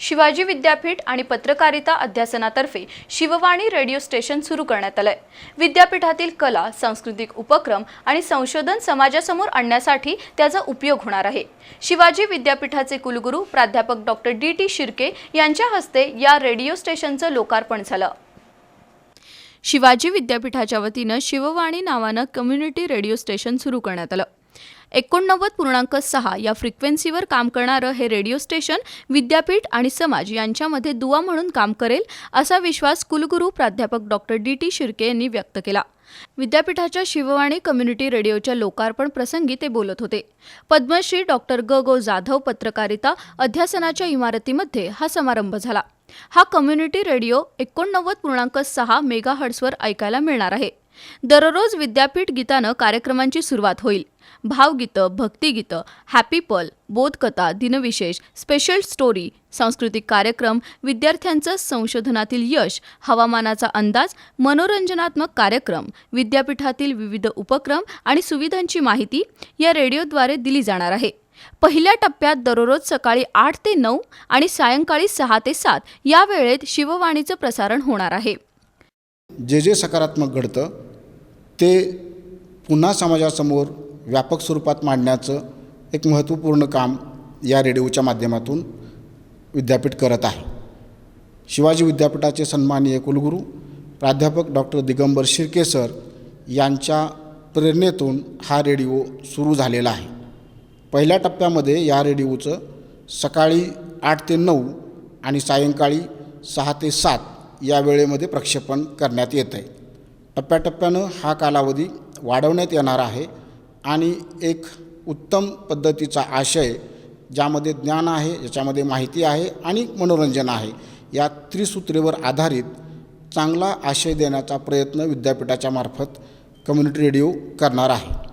शिवाजी विद्यापीठ आणि पत्रकारिता अध्यासनातर्फे शिववाणी रेडिओ स्टेशन सुरू करण्यात आलंय. विद्यापीठातील कला सांस्कृतिक उपक्रम आणि संशोधन समाजासमोर आणण्यासाठी त्याचा उपयोग होणार आहे. शिवाजी विद्यापीठाचे कुलगुरू प्राध्यापक डॉक्टर डी टी शिर्के यांच्या हस्ते या रेडिओ स्टेशनचं लोकार्पण झालं. शिवाजी विद्यापीठाच्या वतीनं शिववाणी नावानं कम्युनिटी रेडिओ स्टेशन सुरू करण्यात आलं. एकोणनव्वद पूर्णांक सहा या फ्रिक्वेन्सीवर काम करणारं हे रेडिओ स्टेशन विद्यापीठ आणि समाज यांच्यामध्ये दुवा म्हणून काम करेल असा विश्वास कुलगुरू प्राध्यापक डॉक्टर डी टी शिर्के यांनी व्यक्त केला. विद्यापीठाच्या शिववाणी कम्युनिटी रेडिओच्या लोकार्पण प्रसंगी ते बोलत होते. पद्मश्री डॉक्टर ग गो जाधव पत्रकारिता अध्यासनाच्या इमारतीमध्ये हा समारंभ झाला. हा कम्युनिटी रेडिओ एकोणनव्वद पूर्णांक सहा मेगा हर्ट्सवर ऐकायला मिळणार आहे. दररोज विद्यापीठ गीतानं कार्यक्रमांची सुरुवात होईल. भावगीतं भक्तिगीतं हॅपी पल बोधकथा दिनविशेष स्पेशल स्टोरी सांस्कृतिक कार्यक्रम विद्यार्थ्यांचं संशोधनातील यश हवामानाचा अंदाज मनोरंजनात्मक कार्यक्रम विद्यापीठातील विविध उपक्रम आणि सुविधांची माहिती या रेडिओद्वारे दिली जाणार आहे. पहिल्या टप्प्यात दररोज सकाळी आठ ते नऊ आणि सायंकाळी सहा ते सात या वेळेत शिववाणीचं प्रसारण होणार आहे. जे जे सकारात्मक घडतं ते पुन्हा समाजासमोर व्यापक स्वरूपात मांडण्याचं एक महत्त्वपूर्ण काम या रेडिओच्या माध्यमातून विद्यापीठ करत आहे. शिवाजी विद्यापीठाचे सन्माननीय कुलगुरू प्राध्यापक डॉक्टर दिगंबर शिर्के सर यांच्या प्रेरणेतून हा रेडिओ सुरू झालेला आहे. पहिल्या टप्प्यामध्ये या रेडिओचं सकाळी आठ ते नऊ आणि सायंकाळी सहा ते सात या वेळेमध्ये प्रक्षेपण करण्यात येतं आहे टप्प्याटप्प्यानं हा कालावधी वाढवण्यात येणार आहे आणि एक उत्तम पद्धतीचा आशय ज्यामध्ये ज्ञान आहे ज्याच्यामध्ये माहिती आहे आणि मनोरंजन आहे या त्रिसूत्रेवर आधारित चांगला आशय देण्याचा प्रयत्न विद्यापीठाच्या मार्फत कम्युनिटी रेडिओ करणार आहे.